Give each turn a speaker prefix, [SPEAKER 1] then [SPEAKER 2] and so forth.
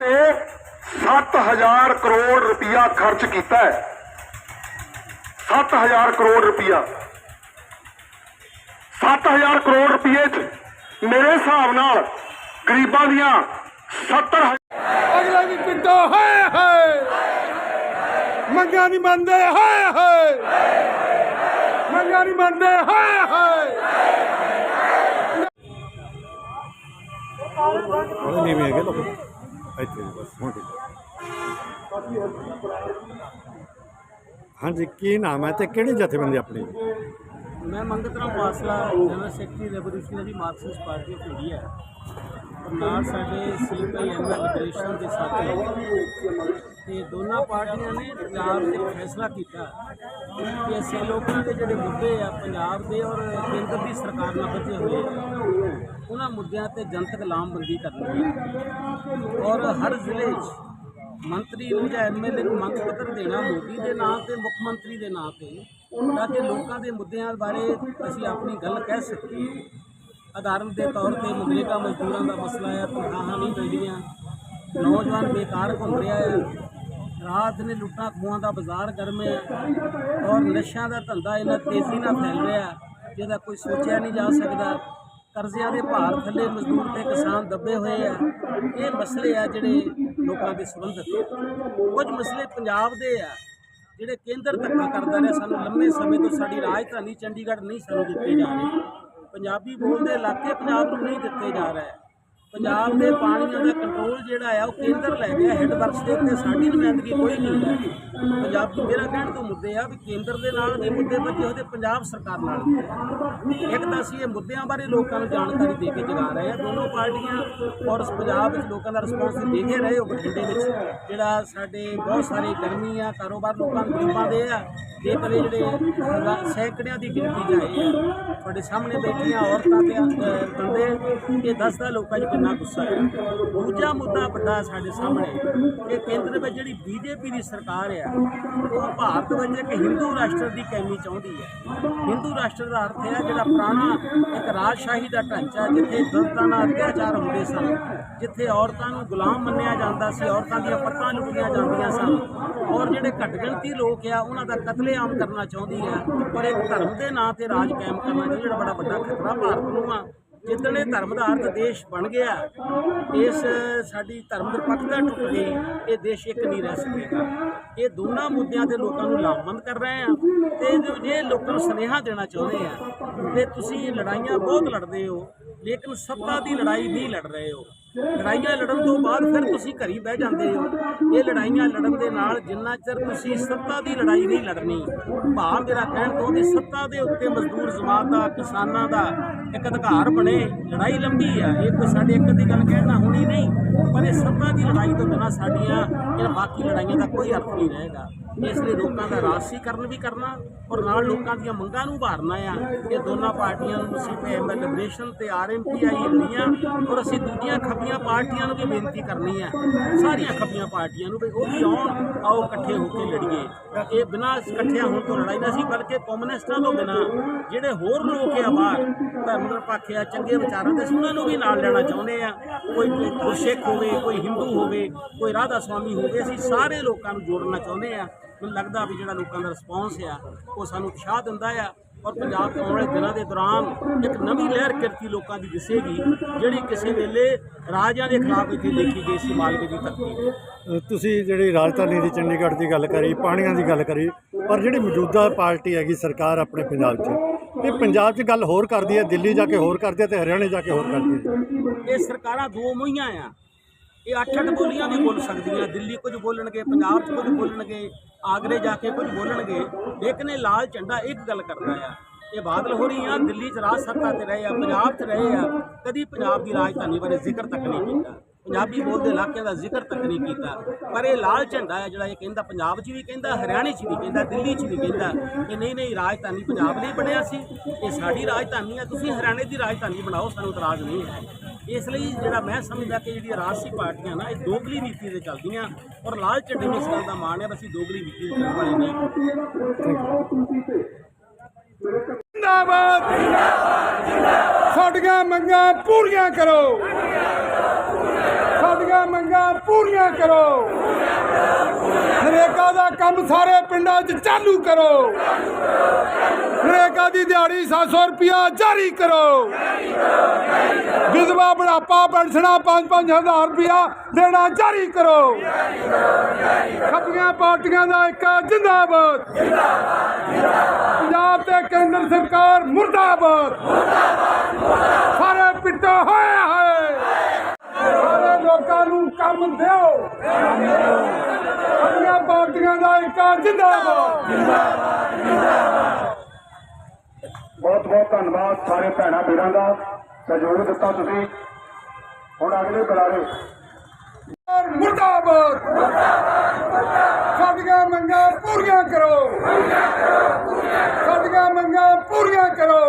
[SPEAKER 1] ਤੇ 7000 ਕਰੋੜ ਰੁਪਇਆ ਖਰਚ ਕੀਤਾ ਹੈ 7000 ਕਰੋੜ ਰੁਪਇਆ 7000 ਕਰੋੜ ਰੁਪਏ ਚ ਮੇਰੇ ਹਿਸਾਬ ਨਾਲ ਗਰੀਬਾਂ ਦੀਆਂ 70
[SPEAKER 2] ਅਗਲਾ ਵੀ ਪਿੰਡੋ ਹਾਏ ਹਾਏ ਮੰਗਾਂ ਨਹੀਂ ਮੰਨਦੇ ਹਾਏ ਹਾਏ ਮੰਗਾਂ ਨਹੀਂ ਮੰਨਦੇ ਹਾਏ ਹਾਏ
[SPEAKER 3] ਉਹਦੇ ਨਹੀਂ ਹੈਗੇ ਲੋਕ ਇੱਥੇ ਜੀ ਬਸ ਹੁਣ ਠੀਕ ਹਾਂਜੀ ਕੀ ਨਾਮ ਹੈ ਤੇ ਕਿਹੜੀ ਜਥੇਬੰਦੀ ਆਪਣੀ?
[SPEAKER 4] ਮੈਂ Mangat Ram Vasla general secretary revolutionary Marxist party of India. ਨਾਲ ਸਾਡੇ ਸੀਪੀਆਈ ਐਮਐਲ ਲਿਬਰੇਸ਼ਨ ਦੇ ਸਾਥੀ ਤੇ ਦੋਨਾਂ ਪਾਰਟੀਆਂ ਨੇ ਪੰਜਾਬ ਦੇ ਫੈਸਲਾ ਕੀਤਾ ਕਿ ਅਸੀਂ ਲੋਕਾਂ ਦੇ ਜਿਹੜੇ ਮੁੱਦੇ ਆ ਪੰਜਾਬ ਦੇ ਔਰ ਕੇਂਦਰ ਦੀ ਸਰਕਾਰ ਨਾਲ ਬੱਝੇ ਹੋਏ ਆ, ਉਹਨਾਂ ਮੁੱਦਿਆਂ ਤੇ ਜਨਤਕ ਲਾਮਬੰਦੀ ਕਰਨੀ ਹੈ। ਔਰ ਹਰ ਜ਼ਿਲ੍ਹੇ 'ਚ ਮੰਤਰੀ ਨੂੰ ਜਾਂ ਐਮਐਲਏ ਨੂੰ ਮੰਗ ਪੱਤਰ ਦੇਣਾ ਮੋਦੀ ਦੇ ਨਾਂ ਤੇ, ਮੁੱਖ ਮੰਤਰੀ ਦੇ ਨਾਂ ਤੇ, ਤਾਂ ਕਿ ਲੋਕਾਂ ਦੇ ਮੁੱਦਿਆਂ ਬਾਰੇ ਅਸੀਂ ਆਪਣੀ ਗੱਲ ਕਹਿ ਸਕੀਏ। ਉਦਾਹਰਨ ਦੇ ਤੌਰ ਤੇ ਮਨਰੇਗਾ ਮਜ਼ਦੂਰਾਂ ਦਾ ਮਸਲਾ ਹੈ ਤਨਖਾਹਾਂ ਨਹੀਂ ਮਿਲਦੀਆਂ, ਨੌਜਵਾਨ ਬੇਕਾਰ ਘੁੰਮ ਰਿਹਾ ਹੈ ਰਾਤ ਨੇ ਲੁੱਟਾਂ ਖੂਹਾਂ ਦਾ ਬਾਜ਼ਾਰ ਗਰਮ ਹੈ ਔਰ ਨਸ਼ਿਆਂ ਦਾ ਧੰਦਾ ਇੰਨਾ ਤੇਜ਼ੀ ਨਾਲ ਫੈਲ ਰਿਹਾ, ਜਿਹਦਾ ਕੋਈ ਸੋਚਿਆ ਨਹੀਂ ਜਾ ਸਕਦਾ। ਕਰਜ਼ਿਆਂ ਦੇ ਭਾਰ ਥੱਲੇ ਮਜ਼ਦੂਰ ਤੇ ਕਿਸਾਨ ਦੱਬੇ ਹੋਏ ਆ। ਇਹ ਮਸਲੇ ਆ ਜਿਹੜੇ ਲੋਕਾਂ ਦੇ ਸੰਬੰਧਿਤ ਕੁਝ ਮਸਲੇ ਪੰਜਾਬ ਦੇ ਆ, ਜਿਹੜੇ ਕੇਂਦਰ ਧੱਕਾ ਕਰਦਾ ਰਿਹਾ ਸਾਨੂੰ ਲੰਮੇ ਸਮੇਂ ਤੋਂ ਸਾਡੀ ਰਾਜਧਾਨੀ ਚੰਡੀਗੜ੍ਹ ਨਹੀਂ ਸਾਨੂੰ ਦਿੱਤੇ ਜਾ ਰਹੇ। ਪੰਜਾਬੀ ਬੋਲਦੇ ਇਲਾਕੇ ਪੰਜਾਬ ਨੂੰ ਨਹੀਂ ਦਿੱਤੇ ਜਾ ਰਹੇ। ਪੰਜਾਬ ਦੇ ਪਾਣੀਆਂ ਦਾ ਕੰਟਰੋਲ ਜਿਹੜਾ ਆ ਉਹ ਕੇਂਦਰ ਲੈ ਗਿਆ ਹੈੱਡ ਵਰਕਸ ਦੇ ਉੱਤੇ ਸਾਡੀ ਨੁਮਾਇੰਦਗੀ ਕੋਈ ਨਹੀਂ ਹੈ ਪੰਜਾਬ ਦੀ ਮੇਰਾ ਕਹਿਣ ਤੋਂ ਮੁੱਦੇ ਆ ਵੀ ਕੇਂਦਰ ਦੇ ਨਾਲ ਵੀ ਮੁੱਦੇ ਬੱਚੇ ਉਹਦੇ ਪੰਜਾਬ ਸਰਕਾਰ ਨਾਲ। ਇੱਕ ਤਾਂ ਅਸੀਂ ਇਹ ਮੁੱਦਿਆਂ ਬਾਰੇ ਲੋਕਾਂ ਨੂੰ ਜਾਣਕਾਰੀ ਦੇ ਕੇ ਜਗਾ ਰਹੇ ਆ। ਦੋਨੋਂ ਪਾਰਟੀਆਂ ਔਰ ਪੰਜਾਬ ਵਿੱਚ ਲੋਕਾਂ ਦਾ ਰਿਸਪੌਂਸ ਦੇ ਰਹੇ ਹੋ ਬਠਿੰਡੇ ਵਿੱਚ। ਜਿਹੜਾ ਸਾਡੇ ਬਹੁਤ ਸਾਰੇ ਗਰਮੀ ਆ, ਕਾਰੋਬਾਰ ਲੋਕਾਂ ਨੂੰ ਗਰੀਬਾਂ ਦੇ ਆ ਇਹ ਕਦੇ ਜਿਹੜੇ ਸੈਂਕੜਿਆਂ ਦੀ ਗਿਣਤੀ 'ਚ ਆਏ ਆ। ਤੁਹਾਡੇ ਸਾਹਮਣੇ ਬੈਠੀਆਂ ਔਰਤਾਂ ਤੇ ਅ, ਬੰਦੇ ਇਹ ਦੱਸਦਾ ਲੋਕਾਂ 'ਚ ਕਿੰਨਾ ਗੁੱਸਾ ਹੈ। ਦੂਜਾ ਮੁੱਦਾ ਵੱਡਾ ਸਾਡੇ ਸਾਹਮਣੇ ਕਿ ਕੇਂਦਰ ਵਿੱਚ ਜਿਹੜੀ ਬੀਜੇਪੀ ਦੀ ਸਰਕਾਰ ਆ ਉਹ ਭਾਰਤ ਵਿੱਚ ਇੱਕ ਹਿੰਦੂ ਰਾਸ਼ਟਰ ਦੀ ਕੈਮੀ ਚਾਹੁੰਦੀ ਹੈ। ਹਿੰਦੂ ਰਾਸ਼ਟਰ ਦਾ ਅਰਥ ਹੈ ਜਿਹੜਾ ਪੁਰਾਣਾ ਇੱਕ ਰਾਜਸ਼ਾਹੀ ਦਾ ਢਾਂਚਾ ਜਿੱਥੇ ਦਲਿਤਾਂ ਨਾਲ ਅਤਿਆਚਾਰ ਹੁੰਦੇ ਸਨ ਜਿੱਥੇ ਔਰਤਾਂ ਨੂੰ ਗੁਲਾਮ ਮੰਨਿਆ ਜਾਂਦਾ ਸੀ ਔਰਤਾਂ ਦੀਆਂ ਪੱਟਾਂ ਲੁੱਟੀਆਂ ਜਾਂਦੀਆਂ ਸਨ। ਔਰ ਜਿਹੜੇ ਘੱਟ ਗਿਣਤੀ ਲੋਕ ਆ ਉਹਨਾਂ ਦਾ ਕਤਲੇ ਕਤਲੇਆਮ ਕਰਨਾ ਚਾਹੁੰਦੀ ਹੈ, ਪਰ ਇਹ ਧਰਮ ਦੇ ਨਾਂ ਤੇ ਰਾਜ ਕਾਇਮ ਕਰਨਾ ਚਾਹੁੰਦੀ ਜਿਹੜਾ ਬੜਾ ਵੱਡਾ ਖਤਰਾ ਭਾਰਤ ਨੂੰ ਆ। ਜਿੱਦਣ ਇਹ ਧਰਮ ਦਾ ਅਰਥ ਦੇਸ਼ ਬਣ ਗਿਆ, ਇਸ ਸਾਡੀ ਧਰਮ ਨਿਰਪੱਖਤਾ ਟੁੱਟ ਗਈ ਇਹ ਦੇਸ਼ ਇੱਕ ਨਹੀਂ ਰਹਿ ਸਕੇਗਾ। ਇਹ ਦੋਨਾਂ ਮੁੱਦਿਆਂ ਤੇ ਲੋਕਾਂ ਨੂੰ ਲਾਭਵੰਦ ਕਰ ਰਹੇ ਆ ਤੇ ਜੋ ਜੇ ਲੋਕਾਂ ਨੂੰ ਸੁਨੇਹਾ ਦੇਣਾ ਚਾਹੁੰਦੇ ਆ, ਤੇ ਤੁਸੀਂ ਲੜਾਈਆਂ ਬਹੁਤ ਲੜਦੇ ਹੋ, ਲੇਕਿਨ ਸੱਤਾ ਦੀ ਲੜਾਈ ਨਹੀਂ ਲੜ ਰਹੇ ਹੋ। ਲੜਾਈਆਂ ਲੜਨ ਤੋਂ ਬਾਅਦ ਫਿਰ ਤੁਸੀਂ ਘਰੀ ਬਹਿ ਜਾਂਦੇ ਹੋ। ਇਹ ਲੜਾਈਆਂ ਲੜਨ ਦੇ ਨਾਲ ਜਿੰਨਾ ਚਿਰ ਤੁਸੀਂ ਸੱਤਾ ਦੀ ਲੜਾਈ ਨਹੀਂ ਲੜਨੀ, ਭਾਵ ਮੇਰਾ ਕਹਿਣ ਤੋਂ ਕਿ ਸੱਤਾ ਦੇ ਉੱਤੇ ਮਜ਼ਦੂਰ ਜਮਾਤ ਦਾ, ਕਿਸਾਨਾਂ ਦਾ ਇੱਕ ਅਧਿਕਾਰ ਬਣੇ, ਲੜਾਈ ਲੰਬੀ ਆ, ਇਹ ਕੋਈ ਸਾਡੇ ਇੱਕ ਦੀ ਗੱਲ ਕਹਿਣਾ ਹੋਣੀ ਨਹੀਂ, ਪਰ ਇਹ ਸੱਤਾ ਦੀ ਲੜਾਈ ਤੋਂ ਬਿਨਾਂ ਸਾਡੀਆਂ ਇਹ ਬਾਕੀ ਲੜਾਈਆਂ ਦਾ ਕੋਈ ਅਰਥ ਨਹੀਂ ਰਹੇਗਾ। ਇਸ ਲਈ ਲੋਕਾਂ ਦਾ ਰਾਸ਼ਟਰੀਕਰਨ ਵੀ ਕਰਨਾ ਔਰ ਨਾਲ ਲੋਕਾਂ ਦੀਆਂ ਮੰਗਾਂ ਨੂੰ ਉਭਾਰਨਾ ਆ ਇਹ ਦੋਨਾਂ ਪਾਰਟੀਆਂ ਨੂੰ ਸੀਪੀਐਮ ਲਿਬਰੇਸ਼ਨ ਤੇ ਆਰਐਮਪੀਆਈ ਲੀਆਂ ਔਰ ਅਸੀਂ ਦੂਜੀਆਂ ਖੱਬੀਆਂ ਪਾਰਟੀਆਂ ਨੂੰ ਵੀ ਬੇਨਤੀ ਕਰਨੀ ਆ। ਸਾਰੀਆਂ ਖੱਬੀਆਂ ਪਾਰਟੀਆਂ ਨੂੰ ਵੀ ਉਹ ਵੀ ਆਉਣ, ਆਓ ਇਕੱਠੇ ਹੋ ਕੇ ਲੜੀਏ। ਇਹ ਬਿਨਾਂ ਇਕੱਠਿਆਂ ਹੋਣ ਤੋਂ ਲੜਾਈ ਨਾ ਸੀ, ਬਲਕਿ ਕਮਿਊਨਿਸਟਾਂ ਤੋਂ ਬਿਨਾਂ ਜਿਹੜੇ ਹੋਰ ਲੋਕ ਆ ਬਾਹਰ, ਧਰਮ ਨਿਰਪੱਖ ਆ, ਚੰਗੇ ਵਿਚਾਰਾਂ ਦੇ, ਉਹਨਾਂ ਨੂੰ ਵੀ ਨਾਲ ਲੈਣਾ ਚਾਹੁੰਦੇ ਆ। ਕੋਈ ਗੁਰਸਿੱਖ ਹੋਵੇ, ਕੋਈ ਹਿੰਦੂ ਹੋਵੇ, ਕੋਈ ਰਾਧਾ ਸਵਾਮੀ ਹੋਵੇ, ਅਸੀਂ ਸਾਰੇ ਲੋਕਾਂ ਨੂੰ ਜੋੜਨਾ ਚਾਹੁੰਦੇ ਆ। ਮੈਨੂੰ ਲੱਗਦਾ ਵੀ ਜਿਹੜਾ ਲੋਕਾਂ ਦਾ ਰਿਸਪੌਂਸ ਆ ਉਹ ਸਾਨੂੰ ਉਤਸ਼ਾਹ ਦਿੰਦਾ ਆ ਔਰ ਪੰਜਾਬ ਦੇ ਆਉਣ ਵਾਲੇ ਦਿਨਾਂ ਦੇ ਦੌਰਾਨ ਇੱਕ ਨਵੀਂ ਲਹਿਰ ਕਿਰਤੀ ਲੋਕਾਂ ਦੀ ਦਿਸੇਗੀ ਜਿਹੜੀ ਕਿਸੇ ਵੇਲੇ ਰਾਜਿਆਂ ਦੇ ਖਿਲਾਫ ਇੱਥੇ ਦੇਖੀ ਗਈ ਸੀ ਮਾਲਵੇ ਦੀ ਧਰਤੀ
[SPEAKER 3] ਤੁਸੀਂ ਜਿਹੜੀ ਰਾਜਧਾਨੀ ਦੀ ਚੰਡੀਗੜ੍ਹ ਦੀ ਗੱਲ ਕਰੀ ਪਾਣੀਆਂ ਦੀ ਗੱਲ ਕਰੀ ਪਰ ਜਿਹੜੀ ਮੌਜੂਦਾ ਪਾਰਟੀ ਹੈਗੀ ਸਰਕਾਰ ਆਪਣੇ ਪੰਜਾਬ 'ਚ ਇਹ ਪੰਜਾਬ 'ਚ ਗੱਲ ਹੋਰ ਕਰਦੀ ਹੈ ਦਿੱਲੀ ਜਾ ਕੇ ਹੋਰ ਕਰਦੀ ਹੈ ਤੇ ਹਰਿਆਣੇ ਜਾ ਕੇ ਹੋਰ ਕਰਦੀ ਹੈ?
[SPEAKER 4] ਇਹ ਸਰਕਾਰਾਂ ਦੋ ਮੁਹੀਆਂ ਆ। ਇਹ ਅੱਠ ਅੱਠ ਬੋਲੀਆਂ ਵੀ ਬੋਲ ਸਕਦੀਆਂ। ਦਿੱਲੀ ਕੁਝ ਬੋਲਣਗੇ, ਪੰਜਾਬ 'ਚ ਕੁਝ ਬੋਲਣਗੇ, ਆਗਰੇ ਜਾ ਕੇ ਕੁਝ ਬੋਲਣਗੇ। ਲੇਕਿਨ ਇਹ ਲਾਲ ਝੰਡਾ ਇੱਕ ਗੱਲ ਕਰਦਾ ਆ। ਇਹ ਬਾਦਲ ਹੋ ਰਹੀ ਆ, ਦਿੱਲੀ 'ਚ ਰਾਜ ਸੱਤਾ ਤੇ ਰਹੇ ਆ, ਪੰਜਾਬ 'ਚ ਰਹੇ ਆ, ਕਦੀ ਪੰਜਾਬ ਦੀ ਰਾਜਧਾਨੀ ਬਾਰੇ ਜ਼ਿਕਰ ਤੱਕ ਨਹੀਂ ਕੀਤਾ। ਪੰਜਾਬੀ ਬੋਲਦੇ ਇਲਾਕਿਆਂ ਦਾ ਜ਼ਿਕਰ ਤੱਕ ਨਹੀਂ ਕੀਤਾ। ਪਰ ਇਹ ਲਾਲ ਝੰਡਾ ਹੈ ਜਿਹੜਾ ਇਹ ਕਹਿੰਦਾ, ਪੰਜਾਬ 'ਚ ਵੀ ਕਹਿੰਦਾ, ਹਰਿਆਣੇ 'ਚ ਵੀ ਕਹਿੰਦਾ, ਦਿੱਲੀ 'ਚ ਵੀ ਕਹਿੰਦਾ ਕਿ ਨਹੀਂ ਨਹੀਂ, ਰਾਜਧਾਨੀ ਪੰਜਾਬ ਲਈ ਬਣਿਆ ਸੀ। ਇਹ ਸਾਡੀ ਰਾਜਧਾਨੀ ਹੈ ਤੁਸੀਂ ਹਰਿਆਣੇ ਦੀ ਰਾਜਧਾਨੀ ਬਣਾਓ, ਸਾਨੂੰ ਇਤਰਾਜ਼ ਨਹੀਂ ਹੈ। ਇਸ ਲਈ ਜਿਹੜਾ ਮੈਂ ਸਮਝਦਾ ਕਿ ਜਿਹੜੀ ਰਾਜਸੀ ਪਾਰਟੀਆਂ ਨਾ, ਇਹ ਦੋਗਲੀ ਨੀਤੀ ਦੇ ਚੱਲਦੀਆਂ ਔਰ ਲਾਲ ਝੰਡੇ ਨੂੰ ਇਸ ਗੱਲ ਦਾ ਮਾਣ ਹੈ ਵੀ ਅਸੀਂ ਦੋਗਲੀ ਨੀਤੀ ਦੇ ਚੱਲਣ ਵਾਲੇ ਨਹੀਂ
[SPEAKER 2] ਜਿੰਦਾਬਾਦ ਸਾਡੀਆਂ ਮੰਗਾਂ ਪੂਰੀਆਂ ਕਰੋ। ਸਾਡੀਆਂ ਮੰਗਾਂ ਪੂਰੀਆਂ ਕਰੋ। ਨਰੇਗਾ ਦਾ ਕੰਮ ਸਾਰੇ ਪਿੰਡਾਂ 'ਚ ਚਾਲੂ ਕਰੋ। ਦੀ ਦਿਹਾੜੀ 700 ਰੁਪਿਆ ਜਾਰੀ ਕਰੋ। ਵਿਧਵਾ ਬੁਢਾਪਾ ਪੈਨਸ਼ਨਾਂ 5-5 ਰੁਪਿਆ ਦੇਣਾ ਜਾਰੀ ਕਰੋ। ਖੱਬੀਆਂ ਪਾਰਟੀਆਂ ਦਾ ਇੱਕ ਜਿੰਦਾਬਾਦ। ਪੰਜਾਬ ਤੇ ਕੇਂਦਰ ਸਰਕਾਰ ਮੁਰਦਾਬਾਦ। ਸਾਰੇ ਪਿੱਟੋ ਹੋਏ ਹੋਏ। ਸਾਰੇ ਲੋਕਾਂ ਨੂੰ ਕੰਮ ਦਿਓ। ਖੱਬੀਆਂ ਪਾਰਟੀਆਂ ਦਾ ਇੱਕ ਜਿੰਦਾਬਾਦ।
[SPEAKER 1] ਬਹੁਤ ਬਹੁਤ ਧੰਨਵਾਦ ਸਾਰੇ ਭੈਣਾਂ ਵੀਰਾਂ ਦਾ। ਸਹਿਯੋਗ ਦਿੱਤਾ ਤੁਸੀਂ। ਹੁਣ ਅਗਲੇ ਬੁਲਾਰੇ।
[SPEAKER 2] ਔਰ ਮੁਰਦਾਬਾਦ। ਸਾਡੀਆਂ ਮੰਗਾਂ ਪੂਰੀਆਂ ਕਰੋ। ਸਾਡੀਆਂ ਮੰਗਾਂ ਪੂਰੀਆਂ ਕਰੋ।